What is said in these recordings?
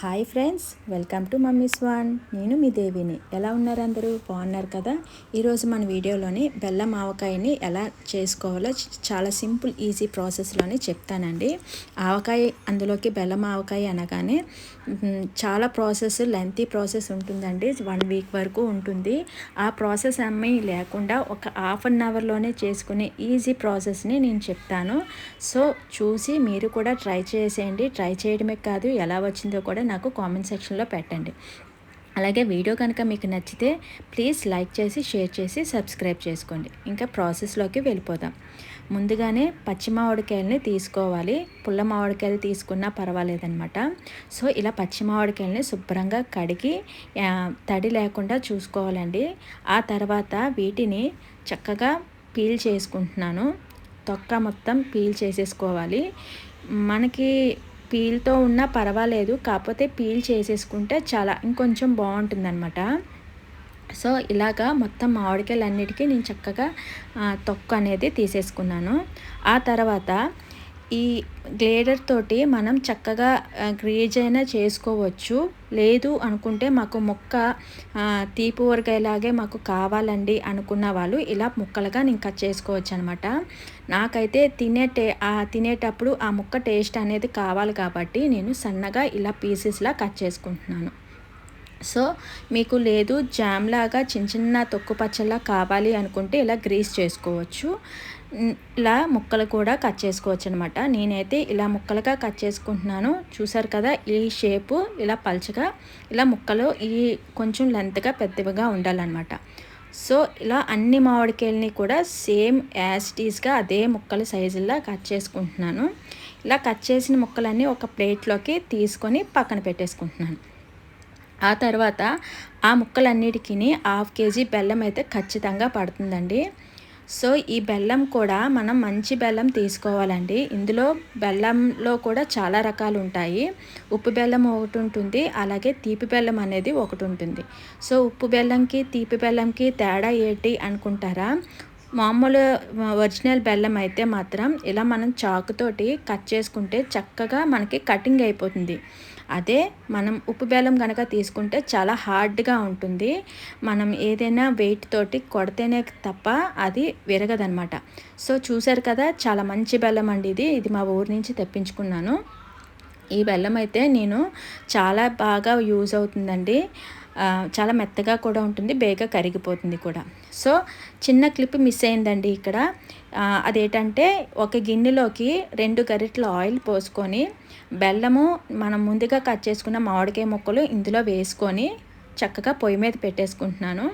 Hi friends welcome to mummy's one నేను మీ దేవిని. ఎలా ఉన్నారు అందరూ? బాగున్నారు కదా? ఈరోజు మన వీడియోలోని బెల్లం ఆవకాయని ఎలా చేసుకోవాలో చాలా సింపుల్ ఈజీ ప్రాసెస్లోనే చెప్తానండి. ఆవకాయ అందులోకి బెల్లం ఆవకాయ అనగానే చాలా ప్రాసెస్ లెంతీ ప్రాసెస్ ఉంటుందండి. వన్ వీక్ వరకు ఉంటుంది. ఆ ప్రాసెస్ అమ్మి లేకుండా ఒక హాఫ్ అన్ అవర్లోనే చేసుకునే ఈజీ ప్రాసెస్ని నేను చెప్తాను. సో చూసి మీరు కూడా ట్రై చేసేయండి. ట్రై చేయడమే కాదు ఎలా వచ్చిందో కూడా నాకు కామెంట్ సెక్షన్లో పెట్టండి. అలాగే వీడియో కనుక మీకు నచ్చితే ప్లీజ్ లైక్ చేసి షేర్ చేసి సబ్స్క్రైబ్ చేసుకోండి. ఇంకా ప్రాసెస్లోకి వెళ్ళిపోదాం. ముందుగానే పచ్చి మామిడికాయలని తీసుకోవాలి. పుల్ల మామిడికాయలు తీసుకున్నా పర్వాలేదన్నమాట. సో ఇలా పచ్చి మామిడికాయలని శుభ్రంగా కడిగి తడి లేకుండా చూసుకోవాలండి. ఆ తర్వాత వీటిని చక్కగా పీల్ చేసుకుంటున్నాను. తొక్క మొత్తం పీల్ చేసేసుకోవాలి. మనకి పీల్తో ఉన్నా పర్వాలేదు. కాకపోతే పీల్ చేసేసుకుంటే చాలా ఇంకొంచెం బాగుంటుందన్నమాట. సో ఇలాగా మొత్తం మామిడికాయలు అన్నిటికీ నేను చక్కగా తొక్క తొక్కు అనేది తీసేసుకున్నాను. ఆ తర్వాత ఈ గ్లేడర్ తోటి మనం చక్కగా ఆ, గ్రేజ్ అయినా చేసుకోవచ్చు. లేదు అనుకుంటే మాకు మొక్క తీపి ఊరగాయలాగే మాకు కావాలండి అనుకున్న వాళ్ళు ఇలా ముక్కలుగా నేను కట్ చేసుకోవచ్చు అనమాట నాకైతే తినే టే ఆ తినేటప్పుడు ఆ ముక్క టేస్ట్ అనేది కావాలి కాబట్టి నేను సన్నగా ఇలా పీసెస్లా కట్ చేసుకుంటున్నాను. సో మీకు లేదు జామ్ లాగా చిన్న చిన్న తొక్కు పచ్చళ్ళ కావాలి అనుకుంటే ఇలా గ్రీస్ చేసుకోవచ్చు. ఇలా ముక్కలు కూడా కట్ చేసుకోవచ్చు అనమాట నేనైతే ఇలా ముక్కలుగా కట్ చేసుకుంటున్నాను. చూసారు కదా ఈ షేపు ఇలా పల్చగా ఇలా ముక్కలు ఈ కొంచెం లెంత్గా పెద్దవిగా ఉండాలన్నమాట. సో ఇలా అన్ని మామిడికాయలని కూడా సేమ్ యాస్టీస్గా అదే ముక్కల సైజుల్లో కట్ చేసుకుంటున్నాను. ఇలా కట్ చేసిన ముక్కలన్నీ ఒక ప్లేట్లోకి తీసుకొని పక్కన పెట్టేసుకుంటున్నాను. ఆ తర్వాత ఆ ముక్కలన్నిటికీ హాఫ్ కేజీ బెల్లం అయితే ఖచ్చితంగా పడుతుందండి. సో ఈ బెల్లం కూడా మనం మంచి బెల్లం తీసుకోవాలండి. ఇందులో బెల్లంలో కూడా చాలా రకాలు ఉంటాయి. ఉప్పు బెల్లం ఒకటి ఉంటుంది అలాగే తీపి బెల్లం అనేది ఒకటి ఉంటుంది. సో ఉప్పు బెల్లంకి తీపి బెల్లంకి తేడా ఏంటి అనుకుంటారా? మామూలు ఒరిజినల్ బెల్లం అయితే మాత్రం ఇలా మనం చాకుతోటి కట్ చేసుకుంటే చక్కగా మనకి కటింగ్ అయిపోతుంది. అదే మనం ఉప్పు బెల్లం కనుక తీసుకుంటే చాలా హార్డ్గా ఉంటుంది. మనం ఏదైనా వెయిట్ తోటి కొడితేనే తప్ప అది విరగదనమాట సో చూసారు కదా చాలా మంచి బెల్లం అండి ఇది. ఇది మా ఊరి నుంచి తెప్పించుకున్నాను. ఈ బెల్లం అయితే నేను చాలా బాగా యూజ్ అవుతుందండి. చాలా మెత్తగా కూడా ఉంటుంది బేగా కరిగిపోతుంది కూడా. సో చిన్న క్లిప్ మిస్ అయిందండి ఇక్కడ. అదేంటంటే ఒక గిన్నెలోకి రెండు గరిటెల ఆయిల్ పోసుకొని బెల్లము మనం ముందుగా కట్ చేసుకున్న మామిడికాయ ముక్కలు ఇందులో వేసుకొని చక్కగా పొయ్యి మీద పెట్టేసుకుంటున్నాను.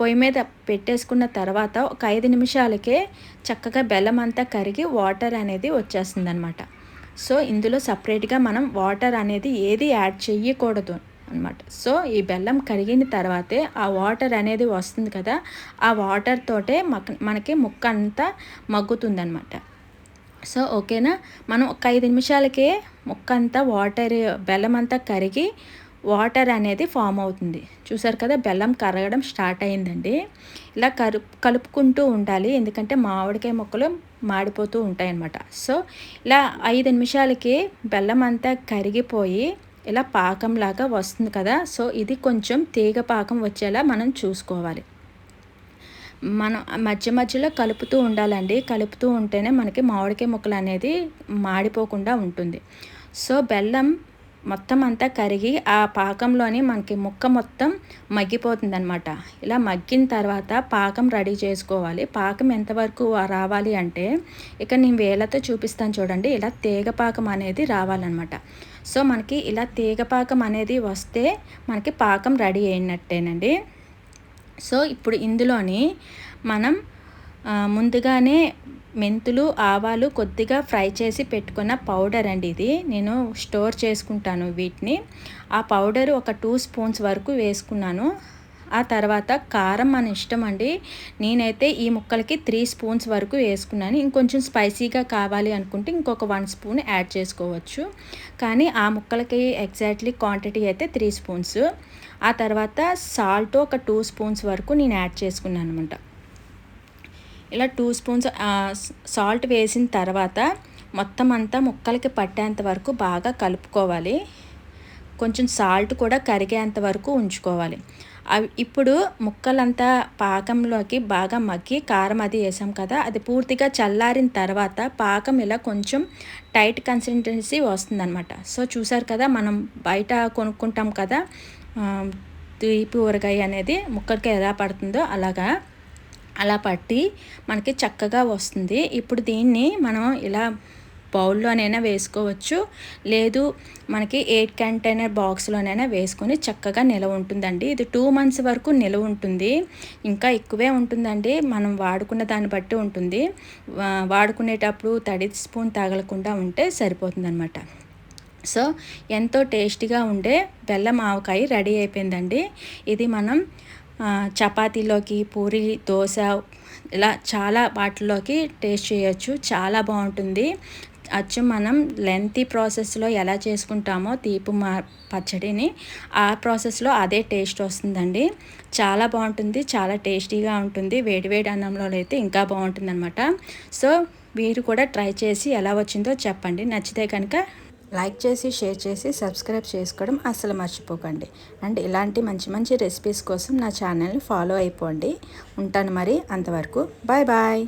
పొయ్యి మీద పెట్టేసుకున్న తర్వాత ఒక ఐదు నిమిషాలకే చక్కగా బెల్లం అంతా కరిగి వాటర్ అనేది వచ్చేస్తుంది అనమాట సో ఇందులో సపరేట్గా మనం వాటర్ అనేది ఏది యాడ్ చేయకూడదు అనమాట సో ఈ బెల్లం కరిగిన తర్వాతే ఆ వాటర్ అనేది వస్తుంది కదా ఆ వాటర్ తోటే మక మనకి ముక్క అంతా మగ్గుతుందనమాట సో ఓకేనా? మనం ఒక ఐదు నిమిషాలకే ముక్కంతా వాటర్ బెల్లం అంతా కరిగి వాటర్ అనేది ఫామ్ అవుతుంది. చూసారు కదా బెల్లం కరగడం స్టార్ట్ అయిందండి. ఇలా కరు కలుపుకుంటూ ఉండాలి. ఎందుకంటే మామిడికాయ ముక్కలు మాడిపోతూ ఉంటాయి అన్నమాట సో ఇలా ఐదు నిమిషాలకి బెల్లం అంతా కరిగిపోయి ఇలా పాకంలాగా వస్తుంది కదా. సో ఇది కొంచెం తీగ పాకం వచ్చేలా మనం చూసుకోవాలి. మనం మధ్య మధ్యలో కలుపుతూ ఉండాలండి. కలుపుతూ ఉంటేనే మనకి మామిడికాయ ముక్కలు అనేది మాడిపోకుండా ఉంటుంది. సో బెల్లం మొత్తం అంతా కరిగి ఆ పాకంలోని మనకి ముక్క మొత్తం మగ్గిపోతుంది అనమాట ఇలా మగ్గిన తర్వాత పాకం రెడీ చేసుకోవాలి. పాకం ఎంతవరకు రావాలి అంటే ఇక నేను వేలతో చూపిస్తాను చూడండి. ఇలా తీగ పాకం అనేది రావాలన్నమాట. సో మనకి ఇలా తీగ పాకం అనేది వస్తే మనకి పాకం రెడీ అయినట్టేనండి. సో ఇప్పుడు ఇందులోని మనం ముందుగానే మెంతులు ఆవాలు కొద్దిగా ఫ్రై చేసి పెట్టుకున్న పౌడర్ అండి ఇది. నేను స్టోర్ చేసుకుంటాను వీటిని. ఆ పౌడర్ ఒక టూ స్పూన్స్ వరకు వేసుకున్నాను. ఆ తర్వాత కారం మన ఇష్టం అండి. నేనైతే ఈ ముక్కలకి త్రీ స్పూన్స్ వరకు వేసుకున్నాను. ఇంకొంచెం స్పైసీగా కావాలి అనుకుంటే ఇంకొక వన్ స్పూన్ యాడ్ చేసుకోవచ్చు. కానీ ఆ ముక్కలకి ఎగ్జాక్ట్లీ క్వాంటిటీ అయితే త్రీ స్పూన్స్. ఆ తర్వాత సాల్ట్ ఒక టూ స్పూన్స్ వరకు నేను యాడ్ చేసుకున్నాను అనమాట ఇలా టూ స్పూన్స్ సాల్ట్ వేసిన తర్వాత మొత్తం అంతా ముక్కలకి పట్టేంత వరకు బాగా కలుపుకోవాలి. కొంచెం సాల్ట్ కూడా కరిగేంత వరకు ఉంచుకోవాలి. అవి ఇప్పుడు ముక్కలంతా పాకంలోకి బాగా మగ్గి కారం అది వేసాం కదా అది పూర్తిగా చల్లారిన తర్వాత పాకం ఇలా కొంచెం టైట్ కన్సిస్టెన్సీ వస్తుందన్నమాట. సో చూసారు కదా మనం బయట కొనుక్కుంటాం కదా తీపి ఊరగాయ అనేది ముక్కలకి ఎలా పడుతుందో అలాగా అలా పట్టి మనకి చక్కగా వస్తుంది. ఇప్పుడు దీన్ని మనం ఇలా బౌల్లోనైనా వేసుకోవచ్చు. లేదు మనకి ఎయిట్ కంటైనర్ బాక్స్లోనైనా వేసుకొని చక్కగా నిలవ ఉంటుందండి. ఇది టూ మంత్స్ వరకు నిలవ ఉంటుంది. ఇంకా ఎక్కువే ఉంటుందండి. మనం వాడుకున్న దాన్ని బట్టి ఉంటుంది. వాడుకునేటప్పుడు తడి స్పూన్ తగలకుండా ఉంటే సరిపోతుందన్నమాట. సో ఎంతో టేస్టీగా ఉండే బెల్లం ఆవకాయ రెడీ అయిపోయిందండి. ఇది మనం చపాతీలోకి పూరి దోశ ఇలా చాలా వాటిలోకి టేస్ట్ చేయొచ్చు. చాలా బాగుంటుంది. అచ్చు మనం లెంతీ ప్రాసెస్లో ఎలా చేసుకుంటామో తీపు మా పచ్చడిని ఆ ప్రాసెస్లో అదే టేస్ట్ వస్తుందండి. చాలా బాగుంటుంది చాలా టేస్టీగా ఉంటుంది. వేడివేడి అన్నంలో అయితే ఇంకా బాగుంటుంది అనమాట సో మీరు కూడా ట్రై చేసి ఎలా వచ్చిందో చెప్పండి. నచ్చితే కనుక లైక్ చేసి షేర్ చేసి సబ్స్క్రైబ్ చేసుకోవడం అసలు మర్చిపోకండి. అండ్ ఇలాంటి మంచి మంచి రెసిపీస్ కోసం నా ఛానల్ని ఫాలో అయిపోండి. ఉంటాను మరి అంతవరకు. Bye bye.